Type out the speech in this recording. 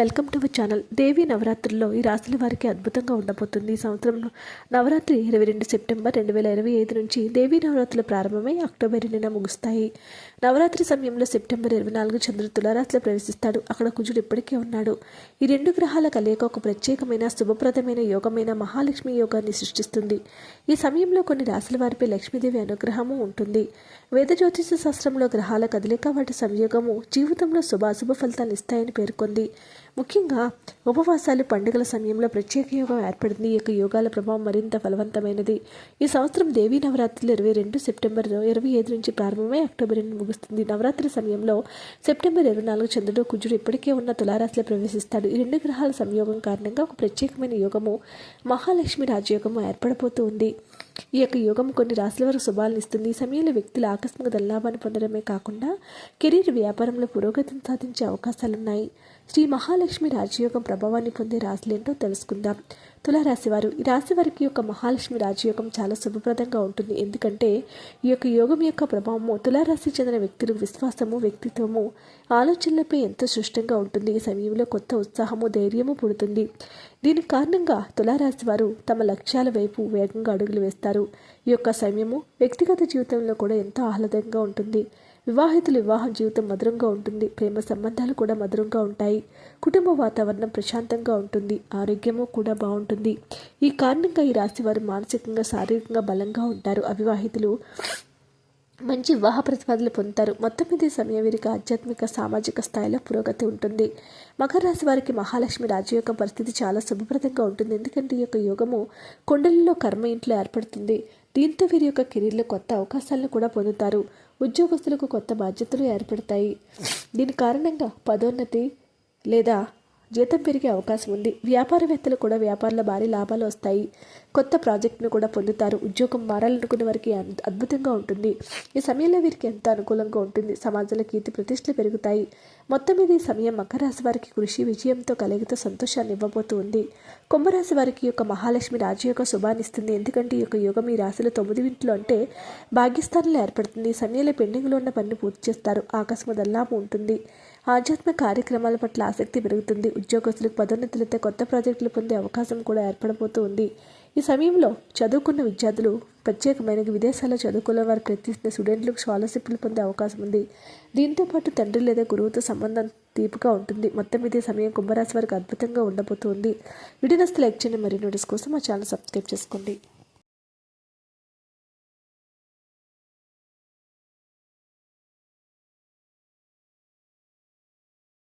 Welcome to our channel. Devi నవరాత్రుల్లో ఈ రాశుల వారికి అద్భుతంగా ఉండబోతుంది ఈ సంవత్సరం నవరాత్రి ఇరవై రెండు సెప్టెంబర్ రెండు వేల ఇరవై ఐదు నుంచి దేవీ నవరాత్రులు ప్రారంభమై అక్టోబర్ రెండున ముగుస్తాయి. నవరాత్రి సమయంలో సెప్టెంబర్ ఇరవై నాలుగు చంద్రుడు తులారాశిలో ప్రవేశిస్తాడు. అక్కడ కుజుడు ఇప్పటికే ఉన్నాడు. ఈ రెండు గ్రహాల కలయిక ఒక ప్రత్యేకమైన శుభప్రదమైన యోగమైన మహాలక్ష్మి యోగాన్ని సృష్టిస్తుంది. ఈ సమయంలో కొన్ని రాశుల వారిపై లక్ష్మీదేవి అనుగ్రహము ఉంటుంది. వేద జ్యోతిష శాస్త్రంలో గ్రహాల కదలిక వాటి సంయోగము జీవితంలో శుభాశుభ ఫలితాలు ఇస్తాయని పేర్కొంది. ముఖ్యంగా ఉపవాసాలు పండుగల సమయంలో ప్రత్యేక యోగం ఏర్పడింది. ఈ యొక్క యోగాల ప్రభావం మరింత ఫలవంతమైనది. ఈ సంవత్సరం దేవీ నవరాత్రులు ఇరవై రెండు సెప్టెంబర్ ఇరవై ఐదు నుంచి ప్రారంభమై అక్టోబర్ రెండు ముగుస్తుంది. నవరాత్రి సమయంలో సెప్టెంబర్ ఇరవై నాలుగు చంద్రుడు కుజుడు ఇప్పటికే ఉన్న తులారాశిలో ప్రవేశిస్తాడు. ఈ రెండు గ్రహాల సంయోగం కారణంగా ఒక ప్రత్యేకమైన యోగము మహాలక్ష్మి రాజయోగము ఏర్పడబోతూ ఉంది ఈ యొక్క యోగం కొన్ని రాశుల వరకు శుభాలను ఇస్తుంది. ఈ సమయంలో వ్యక్తులు ఆకస్మిక ధనలాభాన్ని పొందడమే కాకుండా కెరీర్ వ్యాపారంలో పురోగతిని సాధించే అవకాశాలున్నాయి. శ్రీ మహాలక్ష్మి రాజయోగం ప్రభావాన్ని పొందే రాశులేంటో తెలుసుకుందాం. తులారాశివారు. ఈ రాశి వారికి యొక్క మహాలక్ష్మి రాజయోగం చాలా శుభప్రదంగా ఉంటుంది. ఎందుకంటే ఈ యొక్క యోగం యొక్క ప్రభావము తులారాశి చెందిన వ్యక్తులు విశ్వాసము వ్యక్తిత్వము ఆలోచనలపై ఎంతో సృష్టంగా ఉంటుంది. ఈ సమయంలో కొత్త ఉత్సాహము ధైర్యము పుడుతుంది. దీని కారణంగా తులారాశి వారు తమ లక్ష్యాల వైపు వేగంగా అడుగులు వేస్తారు. ఈ యొక్క సమయము వ్యక్తిగత జీవితంలో కూడా ఎంతో ఆహ్లాదంగా ఉంటుంది. వివాహితుల వివాహ జీవితం మధురంగా ఉంటుంది. ప్రేమ సంబంధాలు కూడా మధురంగా ఉంటాయి. కుటుంబ వాతావరణం ప్రశాంతంగా ఉంటుంది. ఆరోగ్యము కూడా బాగుంటుంది. ఈ కారణంగా ఈ రాశి వారు మానసికంగా శారీరకంగా బలంగా ఉంటారు. అవివాహితులు మంచి వివాహ ప్రతిపాదనలు పొందుతారు. మొత్తం మీద సమయం వీరికి ఆధ్యాత్మిక సామాజిక స్థాయిలో పురోగతి ఉంటుంది. మకర రాశి వారికి మహాలక్ష్మి రాజయోగం పరిస్థితి చాలా శుభప్రదంగా ఉంటుంది. ఎందుకంటే ఈ యొక్క యోగము కొండలలో కర్మ ఇంట్లో ఏర్పడుతుంది. దీంతో వీరి యొక్క కెరీర్లో కొత్త అవకాశాలను కూడా పొందుతారు. ఉద్యోగస్తులకు కొత్త బాధ్యతలు ఏర్పడతాయి. దీని కారణంగా పదోన్నతి లేదా జీతం పెరిగే అవకాశం ఉంది. వ్యాపారవేత్తలు కూడా వ్యాపారంలో భారీ లాభాలు వస్తాయి. కొత్త ప్రాజెక్టును కూడా పొందుతారు. ఉద్యోగం మారాలనుకున్న వారికి అద్భుతంగా ఉంటుంది. ఈ సమయంలో వీరికి ఎంతో అనుకూలంగా ఉంటుంది? సమాజంలో కీర్తి ప్రతిష్టలు పెరుగుతాయి. మొత్తం మీద ఈ సమయం మకర రాశి వారికి కృషి విజయంతో కలిగితో సంతోషాన్ని ఇవ్వబోతూ ఉంది. కుంభరాశి వారికి యొక్క మహాలక్ష్మి రాజయోగ శుభాన్నిస్తుంది ఎందుకంటే ఈ యొక్క యోగం ఈ రాశిలో తొమ్మిది ఇంట్లో అంటే భాగ్యస్థానంలో ఏర్పడుతుంది. ఈ సమయంలో పెండింగ్లో ఉన్న పనిని పూర్తి చేస్తారు. ఆకస్మిక దల్లాపు ఉంటుంది. ఆధ్యాత్మిక కార్యక్రమాల పట్ల ఆసక్తి పెరుగుతుంది. ఉద్యోగస్తులకు పదోన్నతులతో కొత్త ప్రాజెక్టులు పొందే అవకాశం కూడా ఏర్పడబోతూ ఉంది. ఈ సమయంలో చదువుకున్న విద్యార్థులు ప్రత్యేకమైన విదేశాల్లో చదువుకున్న వారు ప్రయత్నిస్తున్న స్టూడెంట్లకు స్కాలర్షిప్లు పొందే అవకాశం ఉంది. దీంతో పాటు తండ్రి లేదా గురువుతో సంబంధం తీపుగా ఉంటుంది. మొత్తం మీద సమయం కుంభరాశి వారికి అద్భుతంగా ఉండబోతుంది. వీడియోస్ లైక్ చేయండి. మరియు నోటీస్ కోసం మా ఛానల్ సబ్స్క్రైబ్ చేసుకోండి.